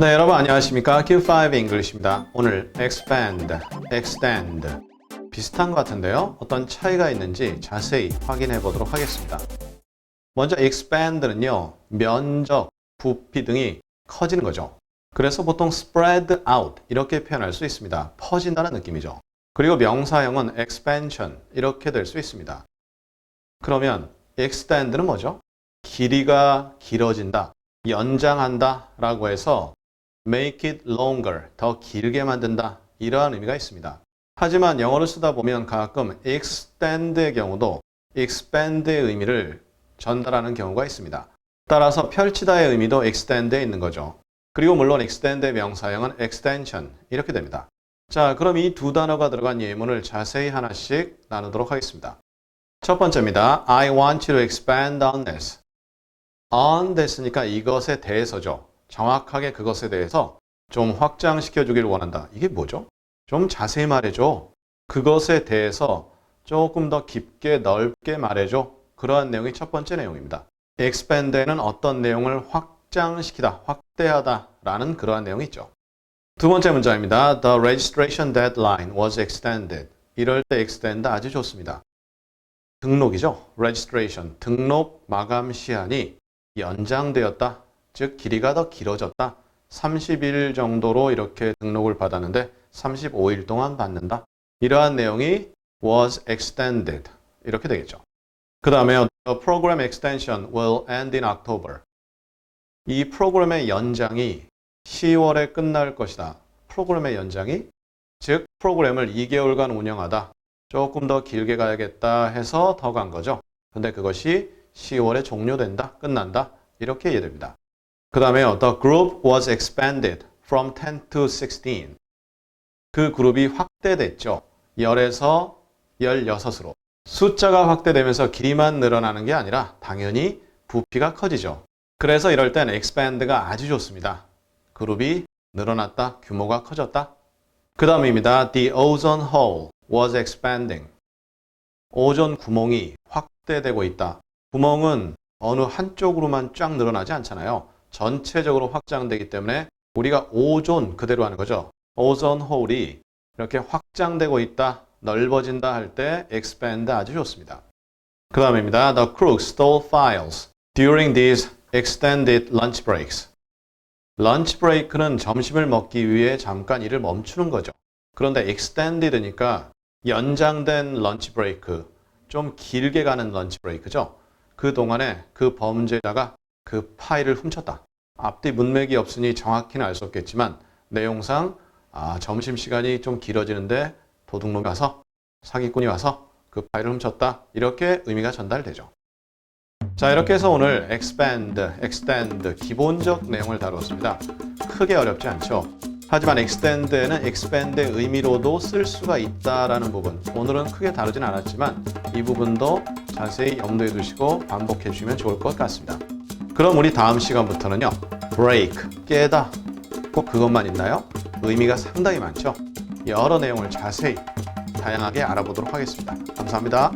네, 여러분 안녕하십니까? Q5 English입니다. 오늘 expand, extend 비슷한 것 같은데요. 어떤 차이가 있는지 자세히 확인해 보도록 하겠습니다. 먼저 expand는요. 면적, 부피 등이 커지는 거죠. 그래서 보통 spread out 이렇게 표현할 수 있습니다. 퍼진다는 느낌이죠. 그리고 명사형은 expansion 이렇게 될 수 있습니다. 그러면 extend는 뭐죠? 길이가 길어진다, 연장한다 라고 해서 make it longer, 더 길게 만든다 이러한 의미가 있습니다. 하지만 영어를 쓰다 보면 가끔 extend의 경우도 expand의 의미를 전달하는 경우가 있습니다. 따라서 펼치다의 의미도 extend에 있는 거죠. 그리고 물론 extend의 명사형은 extension 이렇게 됩니다. 자, 그럼 이 두 단어가 들어간 예문을 자세히 하나씩 나누도록 하겠습니다. 첫 번째입니다. I want you to expand on this. on 됐으니까 이것에 대해서죠. 정확하게 그것에 대해서 좀 확장시켜 주길 원한다. 이게 뭐죠? 좀 자세히 말해줘. 그것에 대해서 조금 더 깊게 넓게 말해줘. 그러한 내용이 첫 번째 내용입니다. expand는 어떤 내용을 확장시키다, 확대하다 라는 그러한 내용이 있죠. 두 번째 문장입니다. The registration deadline was extended. 이럴 때 extend 아주 좋습니다. 등록이죠. registration, 등록 마감 시한이 연장되었다. 즉 길이가 더 길어졌다. 30일 정도로 이렇게 등록을 받았는데 35일 동안 받는다. 이러한 내용이 was extended 이렇게 되겠죠. 그 다음에 the program extension will end in October. 이 프로그램의 연장이 10월에 끝날 것이다. 프로그램의 연장이 즉 프로그램을 2개월간 운영하다. 조금 더 길게 가야겠다 해서 더 간 거죠. 근데 그것이 10월에 종료된다, 끝난다. 이렇게 이해됩니다. 그 다음에 the group was expanded from 10 to 16. 그 그룹이 확대됐죠. 10에서 16으로. 숫자가 확대되면서 길이만 늘어나는 게 아니라 당연히 부피가 커지죠. 그래서 이럴 땐 expand가 아주 좋습니다. 그룹이 늘어났다, 규모가 커졌다. 그 다음입니다. The ozone hole was expanding. 오존 구멍이 확대되고 있다. 구멍은 어느 한쪽으로만 쫙 늘어나지 않잖아요. 전체적으로 확장되기 때문에 우리가 오존 그대로 하는 거죠. 오존 홀이 이렇게 확장되고 있다, 넓어진다 할 때 expand 아주 좋습니다. 그 다음입니다. The crook stole files during these extended lunch breaks. 런치 브레이크는 점심을 먹기 위해 잠깐 일을 멈추는 거죠. 그런데 extended니까 연장된 런치 브레이크, 좀 길게 가는 런치 브레이크죠. 그 동안에 그 범죄자가 그 파일을 훔쳤다. 앞뒤 문맥이 없으니 정확히는 알 수 없겠지만 내용상 아, 점심시간이 좀 길어지는데 도둑놈이 와서 사기꾼이 와서 그 파일을 훔쳤다. 이렇게 의미가 전달되죠. 자 이렇게 해서 오늘 expand, extend 기본적 내용을 다루었습니다. 크게 어렵지 않죠. 하지만 extend에는 expand의 의미로도 쓸 수가 있다라는 부분 오늘은 크게 다루진 않았지만 이 부분도 자세히 염두에 두시고 반복해 주시면 좋을 것 같습니다. 그럼 우리 다음 시간부터는요. break, 깨다 꼭 그것만 있나요? 의미가 상당히 많죠. 여러 내용을 자세히 다양하게 알아보도록 하겠습니다. 감사합니다.